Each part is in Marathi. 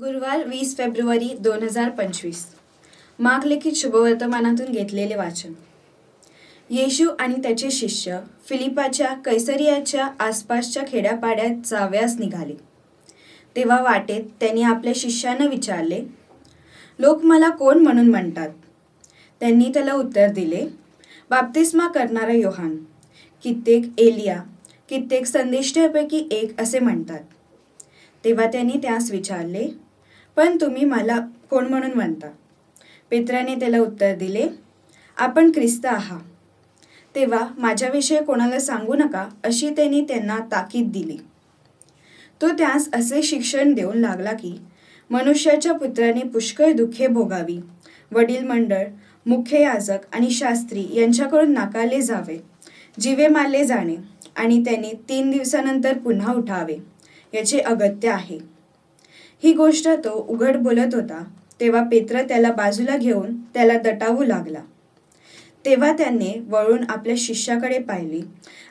गुरुवार वीस फेब्रुवारी दोन हजार पंचवीस. मागलिखित शुभवर्तमानातून घेतलेले वाचन. येशू आणि त्याचे शिष्य फिलिपाच्या कैसरियाच्या आसपासच्या खेड्यापाड्यात जाव्यास निघाले. तेव्हा वाटेत त्यांनी आपल्या शिष्यांना विचारले लोक मला कोण म्हणून म्हणतात? त्यांनी त्याला उत्तर दिले बाप्तिस्मा करणारा योहान. कित्येक एलिया कित्येक संदेष्ट्यापैकी एक असे म्हणतात. तेव्हा त्यांनी त्यास विचारले पण तुम्ही मला कोण म्हणून म्हणता? पेत्राने त्याला उत्तर दिले आपण ख्रिस्त आहात. तेव्हा माझ्याविषयी कोणाला सांगू नका अशी त्यांनी त्यांना ताकीद दिली. तो त्यास असे शिक्षण देऊन लागला की मनुष्याच्या पुत्राने पुष्कळ दुःखे भोगावी. वडील मंडळ मुख्य याजक आणि शास्त्री यांच्याकडून नाकारले जावे जीवे मारले जाणे आणि त्याने तीन दिवसानंतर पुन्हा उठावे याचे अगत्य आहे. ही गोष्ट तो उघड बोलत होता. तेव्हा पेत्र त्याला बाजूला घेऊन त्याला दटावू लागला. तेव्हा त्याने वळून आपल्या शिष्याकडे पाहिली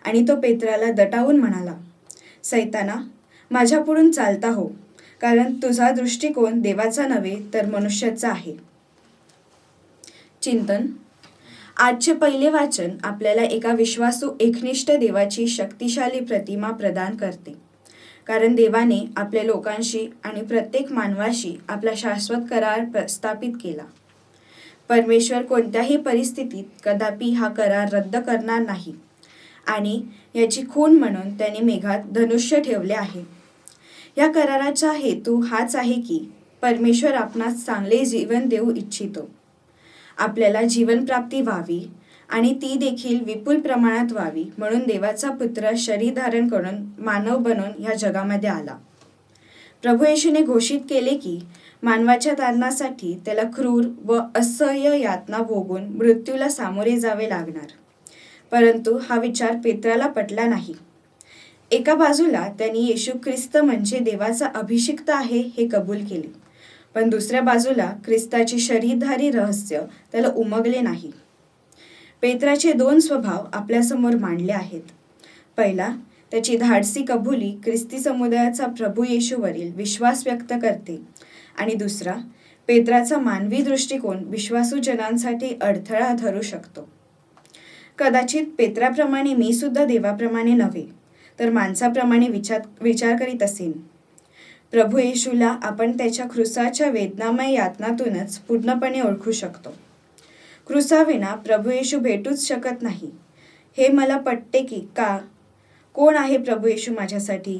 आणि तो पेत्राला दटावून म्हणाला सैताना माझ्यापुढून चालता हो कारण तुझा दृष्टिकोन देवाचा नव्हे तर मनुष्याचा आहे. चिंतन. आजचे पहिले वाचन आपल्याला एका विश्वासू एकनिष्ठ देवाची शक्तिशाली प्रतिमा प्रदान करते. कारण देवाने आपल्या लोकांशी आणि प्रत्येक मानवाशी आपला शाश्वत करार प्रस्थापित केला. परमेश्वर कोणत्याही परिस्थितीत कदापि हा करार रद्द करणार नाही आणि याची खून म्हणून त्याने मेघात धनुष्य ठेवले आहे. या कराराचा हेतू हाच आहे की परमेश्वर आपणास चांगले जीवन देऊ इच्छितो. आपल्याला जीवनप्राप्ती व्हावी आणि ती देखील विपुल प्रमाणात व्हावी म्हणून देवाचा पुत्र शरीर धारण करून मानव बनून ह्या जगामध्ये आला. प्रभू येशूने घोषित केले की मानवाच्या तारणासाठी त्याला क्रूर व असह्य यातना भोगून मृत्यूला सामोरे जावे लागणार. परंतु हा विचार पेत्राला पटला नाही. एका बाजूला त्यांनी येशू ख्रिस्त म्हणजे देवाचा अभिषिक्त आहे हे कबूल केले. पण दुसऱ्या बाजूला ख्रिस्ताचे शरीरधारी रहस्य त्याला उमगले नाही. पेत्राचे दोन स्वभाव आपल्यासमोर मांडले आहेत. पहिला त्याची धाडसी कबुली ख्रिस्ती समुदायाचा प्रभू येशूवरील विश्वास व्यक्त करते. आणि दुसरा पेत्राचा मानवी दृष्टिकोन विश्वासू जनांसाठी अडथळा ठरू शकतो. कदाचित पेत्राप्रमाणे मी सुद्धा देवाप्रमाणे नव्हे तर माणसाप्रमाणे विचार विचार करीत असेन. प्रभू येशूला आपण त्याच्या क्रुसाच्या वेदनामय यातनातूनच पूर्णपणे ओळखू शकतो. क्रुसाविना प्रभू येशू भेटूच शकत नाही. हे मला पटते की का? कोण आहे प्रभू येशू माझ्यासाठी?